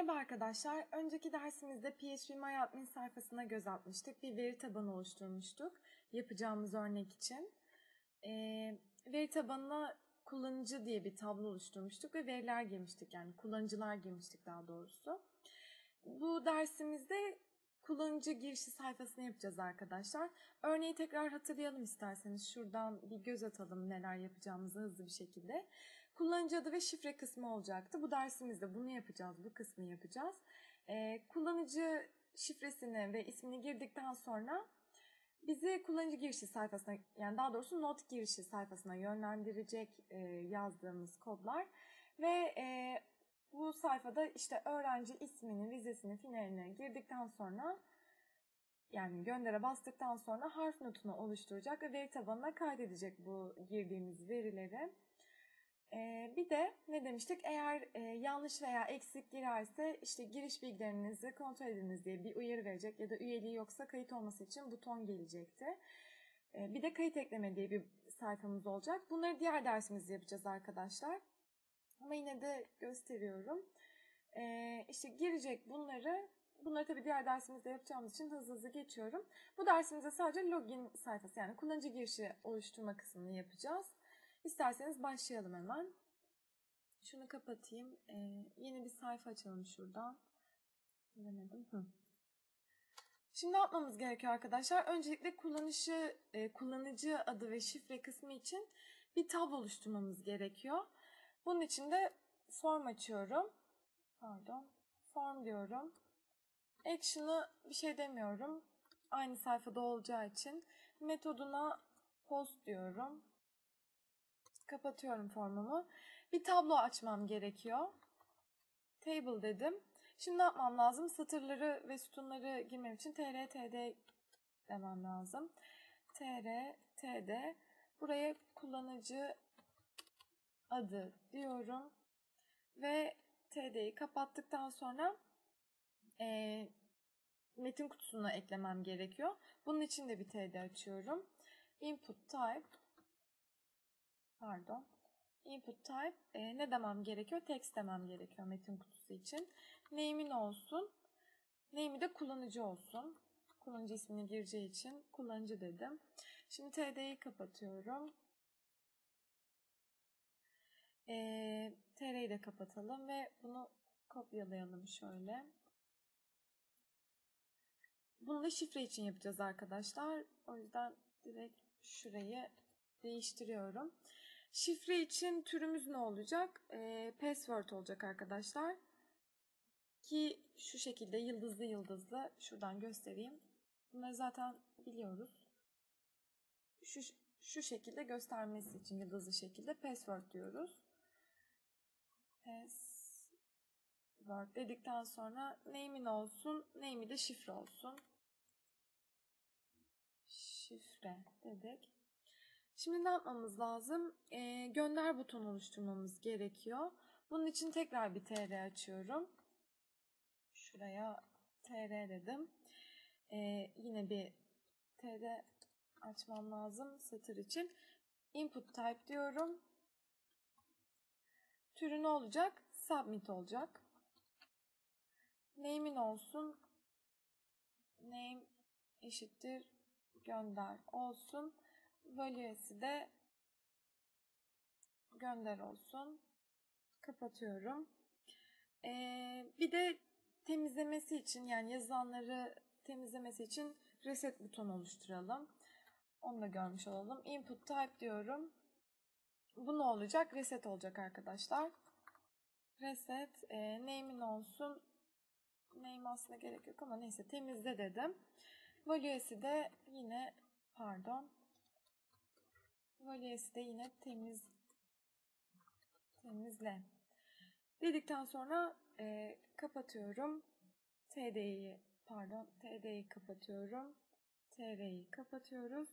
Merhaba arkadaşlar. Önceki dersimizde PHP MyAdmin sayfasına göz atmıştık. Bir veri tabanı oluşturmuştuk yapacağımız örnek için. Ee, veri tabanına kullanıcı diye bir tablo oluşturmuştuk ve veriler girmiştik. Yani kullanıcılar girmiştik daha doğrusu. Bu dersimizde kullanıcı girişi sayfasını yapacağız arkadaşlar. Örneği tekrar hatırlayalım isterseniz. Şuradan bir göz atalım neler yapacağımızı hızlı bir şekilde. Kullanıcı adı ve şifre kısmı olacaktı. Bu dersimizde bunu yapacağız, bu kısmı yapacağız. Ee, kullanıcı şifresini ve ismini girdikten sonra bizi kullanıcı girişi sayfasına, yani daha doğrusu not girişi sayfasına yönlendirecek e, yazdığımız kodlar ve e, bu sayfada işte öğrenci ismini, vizesini, finalini girdikten sonra yani göndere bastıktan sonra harf notunu oluşturacak ve veri tabanına kaydedecek bu girdiğimiz verileri. Ee, bir de ne demiştik? Eğer e, yanlış veya eksik girerse işte giriş bilgilerinizi kontrol ediniz diye bir uyarı verecek ya da üyeliği yoksa kayıt olması için buton gelecekti. Ee, bir de kayıt ekleme diye bir sayfamız olacak. Bunları diğer dersimizde yapacağız arkadaşlar. Ama yine de gösteriyorum. Ee, işte girecek bunları. Bunları tabii diğer dersimizde yapacağımız için hızlı hızlı geçiyorum. Bu dersimizde sadece login sayfası yani kullanıcı girişi oluşturma kısmını yapacağız. İsterseniz başlayalım hemen. Şunu kapatayım. Ee, yeni bir sayfa açalım şuradan. Denedim. Hı. Şimdi ne yapmamız gerekiyor arkadaşlar? Öncelikle kullanıcı, e, kullanıcı adı ve şifre kısmı için bir tab oluşturmamız gerekiyor. Bunun için de form açıyorum. Pardon. Form diyorum. Action'ı bir şey demiyorum. Aynı sayfada olacağı için. Metoduna post diyorum. Kapatıyorum formumu. Bir tablo açmam gerekiyor. Table dedim. Şimdi ne yapmam lazım? Satırları ve sütunları girmem için tr, td demem lazım. tr, td. Buraya kullanıcı adı diyorum. Ve td'yi kapattıktan sonra e, metin kutusuna eklemem gerekiyor. Bunun için de bir td açıyorum. Input type pardon. Input type e, ne demem gerekiyor? Text demem gerekiyor metin kutusu için. Name'in olsun. Name'i de kullanıcı olsun. Kullanıcı ismini gireceği için kullanıcı dedim. Şimdi td'yi kapatıyorum. E, tr'yi de kapatalım ve bunu kopyalayalım şöyle. Bunu da şifre için yapacağız arkadaşlar. O yüzden direkt şurayı değiştiriyorum. Şifre için türümüz ne olacak? E, password olacak arkadaşlar. Ki şu şekilde yıldızlı yıldızlı şuradan göstereyim. Bunları zaten biliyoruz. Şu, şu şekilde göstermesi için yıldızlı şekilde password diyoruz. Password dedikten sonra name'in olsun, name'i de şifre olsun. Şifre dedik. Şimdi ne yapmamız lazım? E, gönder butonu oluşturmamız gerekiyor. Bunun için tekrar bir tr açıyorum. Şuraya tr dedim. E, yine bir tr açmam lazım satır için. Input type diyorum. Türü ne olacak? Submit olacak. Name'in olsun. Name eşittir gönder olsun. Value'si de gönder olsun. Kapatıyorum. Ee, bir de temizlemesi için yani yazılanları temizlemesi için reset butonu oluşturalım. Onu da görmüş olalım. Input type diyorum. Bu ne olacak? Reset olacak arkadaşlar. Reset. E, name'in olsun. Name aslında gerek yok ama neyse temizle dedim. Value'si de yine pardon Value'si de yine temiz temizle. Dedikten sonra e, kapatıyorum. TD'yi pardon TD'yi kapatıyorum. TR'yi kapatıyoruz.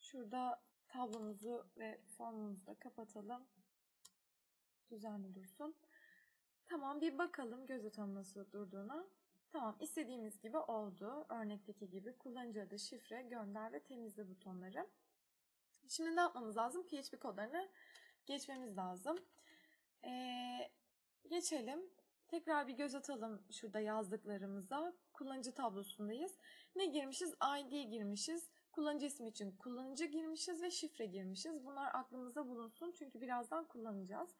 Şurada tablomuzu ve formumuzu da kapatalım. Düzenli dursun. Tamam bir bakalım göz atalım nasıl durduğuna. Tamam istediğimiz gibi oldu. Örnekteki gibi kullanıcı adı, şifre, gönder ve temizle butonları. Şimdi ne yapmamız lazım? PHP kodlarını geçmemiz lazım. Ee, geçelim. Tekrar bir göz atalım şurada yazdıklarımıza. Kullanıcı tablosundayız. Ne girmişiz? ID girmişiz. Kullanıcı ismi için kullanıcı girmişiz ve şifre girmişiz. Bunlar aklımızda bulunsun çünkü birazdan kullanacağız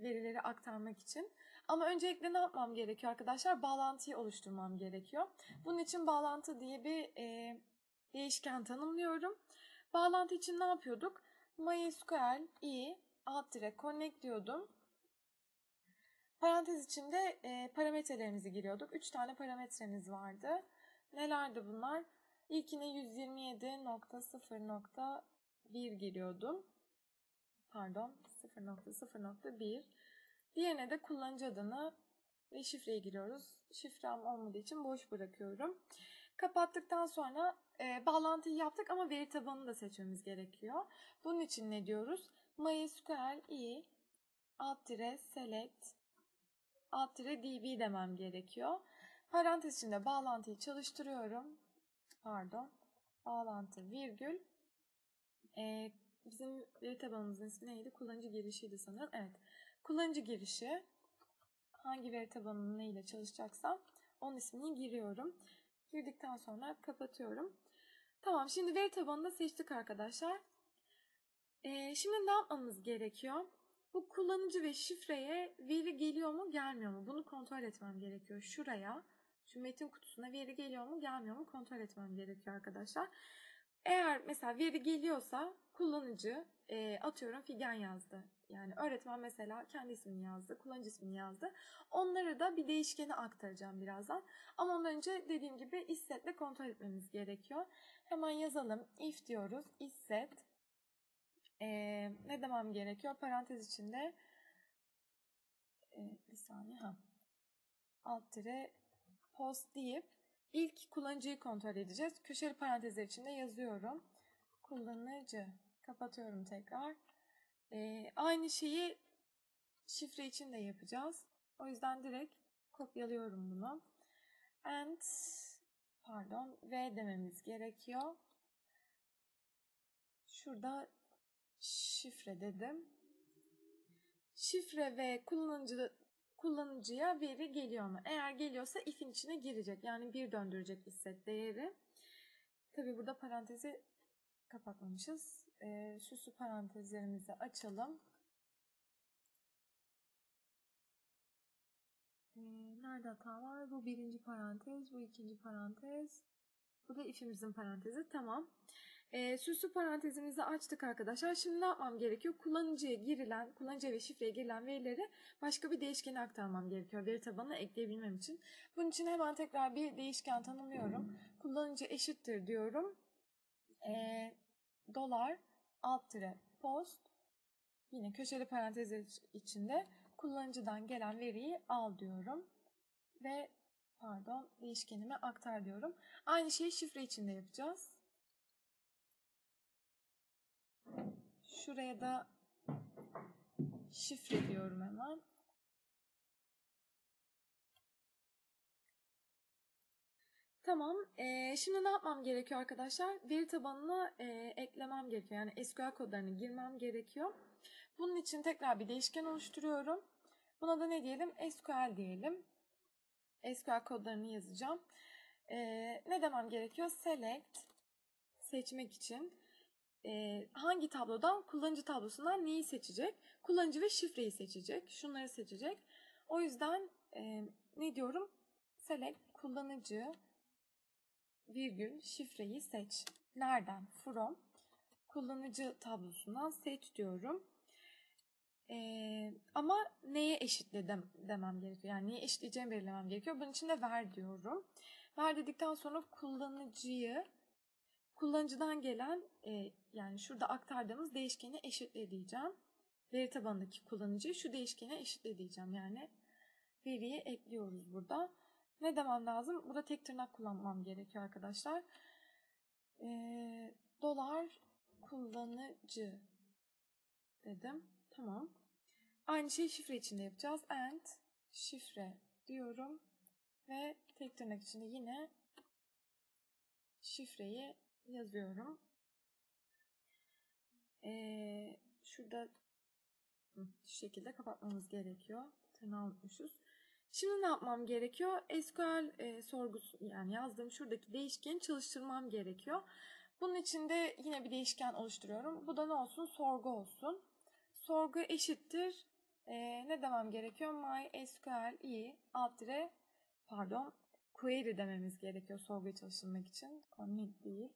verileri aktarmak için. Ama öncelikle ne yapmam gerekiyor arkadaşlar? Bağlantıyı oluşturmam gerekiyor. Bunun için bağlantı diye bir e, değişken tanımlıyorum. Bağlantı için ne yapıyorduk? MySQL i alt dire connect diyordum. Parantez içinde e, parametrelerimizi giriyorduk. 3 tane parametremiz vardı. Nelerdi bunlar? İlkine 127.0.1 giriyordum. Pardon 0.0.1. Diğerine de kullanıcı adını ve şifreyi giriyoruz. Şifrem olmadığı için boş bırakıyorum. Kapattıktan sonra e, bağlantıyı yaptık ama veri tabanını da seçmemiz gerekiyor. Bunun için ne diyoruz? MySQL i alt select alt db demem gerekiyor. Parantez içinde bağlantıyı çalıştırıyorum. Pardon. Bağlantı virgül. E, bizim veri tabanımızın ismi neydi? Kullanıcı girişiydi sanırım. Evet. Kullanıcı girişi hangi veri tabanının neyle çalışacaksam onun ismini giriyorum. Girdikten sonra kapatıyorum. Tamam şimdi veri tabanını seçtik arkadaşlar. Ee, şimdi ne yapmamız gerekiyor? Bu kullanıcı ve şifreye veri geliyor mu gelmiyor mu? Bunu kontrol etmem gerekiyor. Şuraya şu metin kutusuna veri geliyor mu gelmiyor mu kontrol etmem gerekiyor arkadaşlar. Eğer mesela veri geliyorsa kullanıcı e, atıyorum Figen yazdı. Yani öğretmen mesela kendi ismini yazdı, kullanıcı ismini yazdı. Onları da bir değişkene aktaracağım birazdan. Ama ondan önce dediğim gibi issetle kontrol etmemiz gerekiyor. Hemen yazalım. If diyoruz. Isset. E, ne demem gerekiyor? Parantez içinde e, bir saniye. Ha. Alt tire post deyip ilk kullanıcıyı kontrol edeceğiz. Köşeli parantezler içinde yazıyorum. Kullanıcı. Kapatıyorum tekrar. Ee, aynı şeyi şifre için de yapacağız. O yüzden direkt kopyalıyorum bunu. And pardon V dememiz gerekiyor. Şurada şifre dedim. Şifre ve kullanıcı kullanıcıya veri geliyor mu? Eğer geliyorsa if'in içine girecek. Yani bir döndürecek isset değeri. Tabi burada parantezi kapatmamışız. E, süslü parantezlerimizi açalım. E, nerede hata var? Bu birinci parantez, bu ikinci parantez. Bu da if'imizin parantezi. Tamam. E, süslü parantezimizi açtık arkadaşlar. Şimdi ne yapmam gerekiyor? Kullanıcıya girilen, kullanıcıya ve şifreye girilen verileri başka bir değişkene aktarmam gerekiyor. Veri tabanına ekleyebilmem için. Bunun için hemen tekrar bir değişken tanımlıyorum. Kullanıcı eşittir diyorum. E, dolar alt tire post yine köşeli parantezler içinde kullanıcıdan gelen veriyi al diyorum. Ve pardon değişkenime aktar diyorum. Aynı şeyi şifre içinde yapacağız. Şuraya da şifre diyorum hemen. Tamam. E, şimdi ne yapmam gerekiyor arkadaşlar? Veri tabanına e, eklemem gerekiyor. Yani SQL kodlarını girmem gerekiyor. Bunun için tekrar bir değişken oluşturuyorum. Buna da ne diyelim? SQL diyelim. SQL kodlarını yazacağım. E, ne demem gerekiyor? Select seçmek için e, hangi tablodan? Kullanıcı tablosundan neyi seçecek? Kullanıcı ve şifreyi seçecek. Şunları seçecek. O yüzden e, ne diyorum? Select kullanıcı virgül şifreyi seç. Nereden? From kullanıcı tablosundan seç diyorum. Ee, ama neye eşitledim demem gerekiyor. Yani neye eşitleyeceğimi belirlemem gerekiyor. Bunun için de ver diyorum. Ver dedikten sonra kullanıcıyı kullanıcıdan gelen e, yani şurada aktardığımız değişkeni eşitle diyeceğim. Veri tabanındaki kullanıcıyı şu değişkene eşitle diyeceğim. Yani veriyi ekliyoruz burada. Ne demem lazım? Burada tek tırnak kullanmam gerekiyor arkadaşlar. E, dolar kullanıcı dedim. Tamam. Aynı şeyi şifre içinde yapacağız. And şifre diyorum. Ve tek tırnak içinde yine şifreyi yazıyorum. Ee, şurada şu şekilde kapatmamız gerekiyor. Tırnağı unutmuşuz. Şimdi ne yapmam gerekiyor? SQL e, sorgusu yani yazdığım şuradaki değişkeni çalıştırmam gerekiyor. Bunun için de yine bir değişken oluşturuyorum. Bu da ne olsun? Sorgu olsun. Sorgu eşittir. E, ne demem gerekiyor? MySQL alt dire pardon query dememiz gerekiyor sorguyu çalıştırmak için. Commit değil.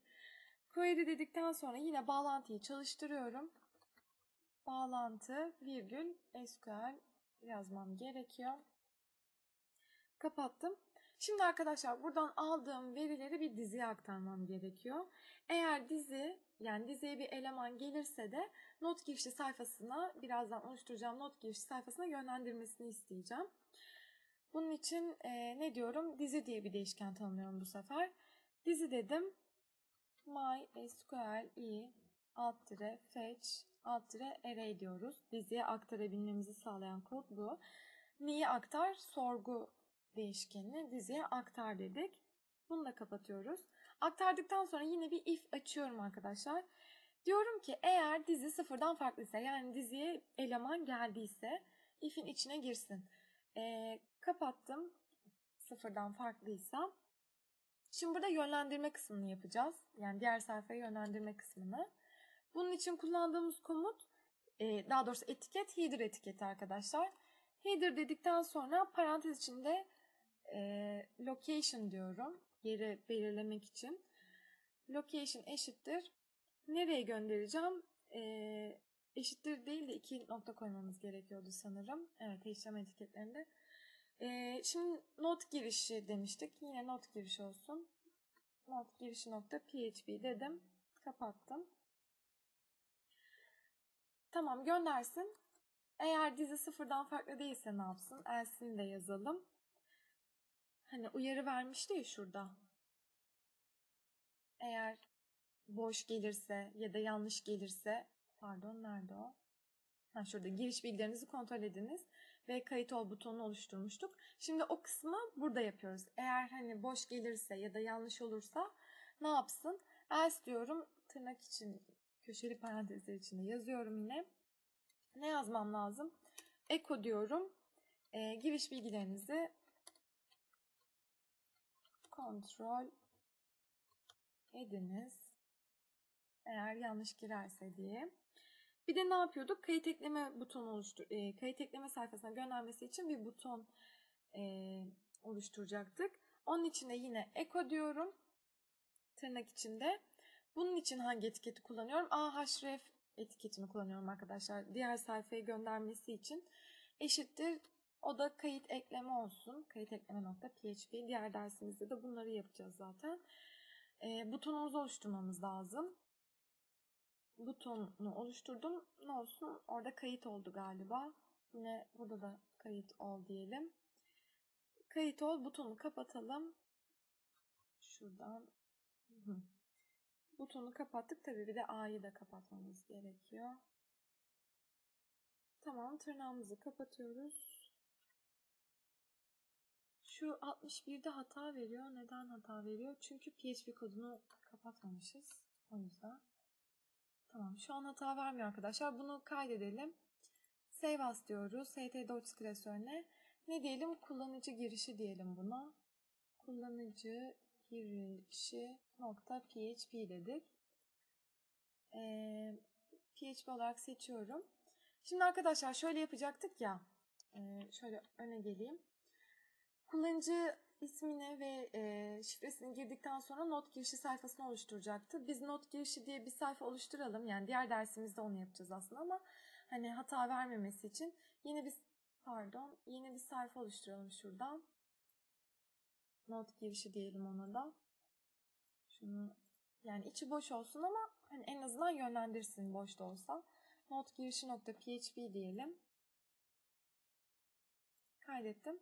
Query dedikten sonra yine bağlantıyı çalıştırıyorum. Bağlantı virgül SQL yazmam gerekiyor. Kapattım. Şimdi arkadaşlar buradan aldığım verileri bir diziye aktarmam gerekiyor. Eğer dizi yani diziye bir eleman gelirse de not girişi sayfasına birazdan oluşturacağım not girişi sayfasına yönlendirmesini isteyeceğim. Bunun için e, ne diyorum? Dizi diye bir değişken tanımlıyorum bu sefer. Dizi dedim. MySQL i alt dire fetch alt dire array diyoruz. Diziye aktarabilmemizi sağlayan kod bu. Neyi aktar? Sorgu değişkenini diziye aktar dedik. Bunu da kapatıyoruz. Aktardıktan sonra yine bir if açıyorum arkadaşlar. Diyorum ki eğer dizi sıfırdan farklıysa yani diziye eleman geldiyse if'in içine girsin. E, kapattım sıfırdan farklıysa. Şimdi burada yönlendirme kısmını yapacağız. Yani diğer sayfaya yönlendirme kısmını. Bunun için kullandığımız komut e, daha doğrusu etiket header etiketi arkadaşlar. Header dedikten sonra parantez içinde e, location diyorum. Yeri belirlemek için. Location eşittir. Nereye göndereceğim? E, eşittir değil de iki nokta koymamız gerekiyordu sanırım. Evet HTML etiketlerinde. E, şimdi not girişi demiştik. Yine not girişi olsun. Not girişi nokta php dedim. Kapattım. Tamam göndersin. Eğer dizi sıfırdan farklı değilse ne yapsın? Else'ini de yazalım. Hani uyarı vermişti ya şurada. Eğer boş gelirse ya da yanlış gelirse pardon nerede o? Ha, şurada giriş bilgilerinizi kontrol ediniz ve kayıt ol butonunu oluşturmuştuk. Şimdi o kısmı burada yapıyoruz. Eğer hani boş gelirse ya da yanlış olursa ne yapsın? Else diyorum tırnak için köşeli parantezler içinde yazıyorum yine. Ne yazmam lazım? Echo diyorum. E, giriş bilgilerinizi kontrol ediniz. Eğer yanlış girerse diye. Bir de ne yapıyorduk? Kayıt ekleme butonu oluştur, e, kayıt ekleme sayfasına göndermesi için bir buton e, oluşturacaktık. Onun için de yine echo diyorum. Tırnak içinde. Bunun için hangi etiketi kullanıyorum? ahref etiketini kullanıyorum arkadaşlar. Diğer sayfaya göndermesi için eşittir. O da kayıt ekleme olsun. Kayıt ekleme nokta php. Diğer dersimizde de bunları yapacağız zaten. E, butonumuzu oluşturmamız lazım. Butonu oluşturdum. Ne olsun? Orada kayıt oldu galiba. Yine burada da kayıt ol diyelim. Kayıt ol butonu kapatalım. Şuradan. Butonu kapattık. Tabii bir de A'yı da kapatmamız gerekiyor. Tamam tırnağımızı kapatıyoruz. Şu 61'de hata veriyor. Neden hata veriyor? Çünkü PHP kodunu kapatmamışız. O yüzden. Tamam şu an hata vermiyor arkadaşlar. Bunu kaydedelim. Save as diyoruz. ht4 klasörüne. Ne diyelim? Kullanıcı girişi diyelim buna. Kullanıcı girişi nokta php dedik. Ee, php olarak seçiyorum. Şimdi arkadaşlar şöyle yapacaktık ya. Şöyle öne geleyim. Kullanıcı ismini ve e, şifresini girdikten sonra not girişi sayfasını oluşturacaktı. Biz not girişi diye bir sayfa oluşturalım. Yani diğer dersimizde onu yapacağız aslında ama hani hata vermemesi için yeni bir pardon yeni bir sayfa oluşturalım şuradan. Not girişi diyelim ona da. Şunu yani içi boş olsun ama hani en azından yönlendirsin boş da olsa. Not girişi nokta php diyelim. Kaydettim.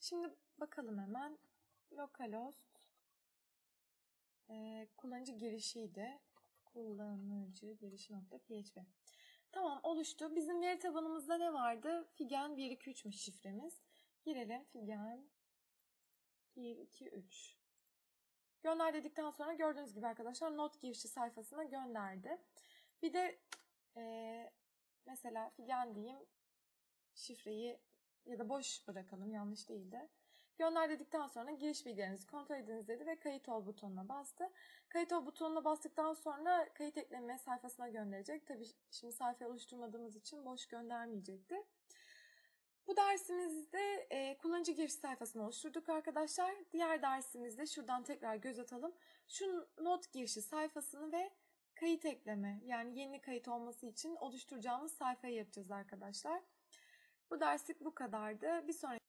Şimdi bakalım hemen. Localhost e, kullanıcı girişiydi. Kullanıcı girişi nokta php. Tamam oluştu. Bizim veri tabanımızda ne vardı? Figen 123'müş şifremiz. Girelim Figen 1, 2, 3. Gönder dedikten sonra gördüğünüz gibi arkadaşlar not girişi sayfasına gönderdi. Bir de e, mesela figen diyeyim şifreyi ya da boş bırakalım yanlış değil de. Gönder dedikten sonra giriş bilgilerinizi kontrol ediniz dedi ve kayıt ol butonuna bastı. Kayıt ol butonuna bastıktan sonra kayıt ekleme sayfasına gönderecek. Tabii şimdi sayfa oluşturmadığımız için boş göndermeyecekti. Bu dersimizde e, kullanıcı giriş sayfasını oluşturduk arkadaşlar. Diğer dersimizde şuradan tekrar göz atalım. Şu not girişi sayfasını ve kayıt ekleme yani yeni kayıt olması için oluşturacağımız sayfayı yapacağız arkadaşlar. Bu derslik bu kadardı. Bir sonraki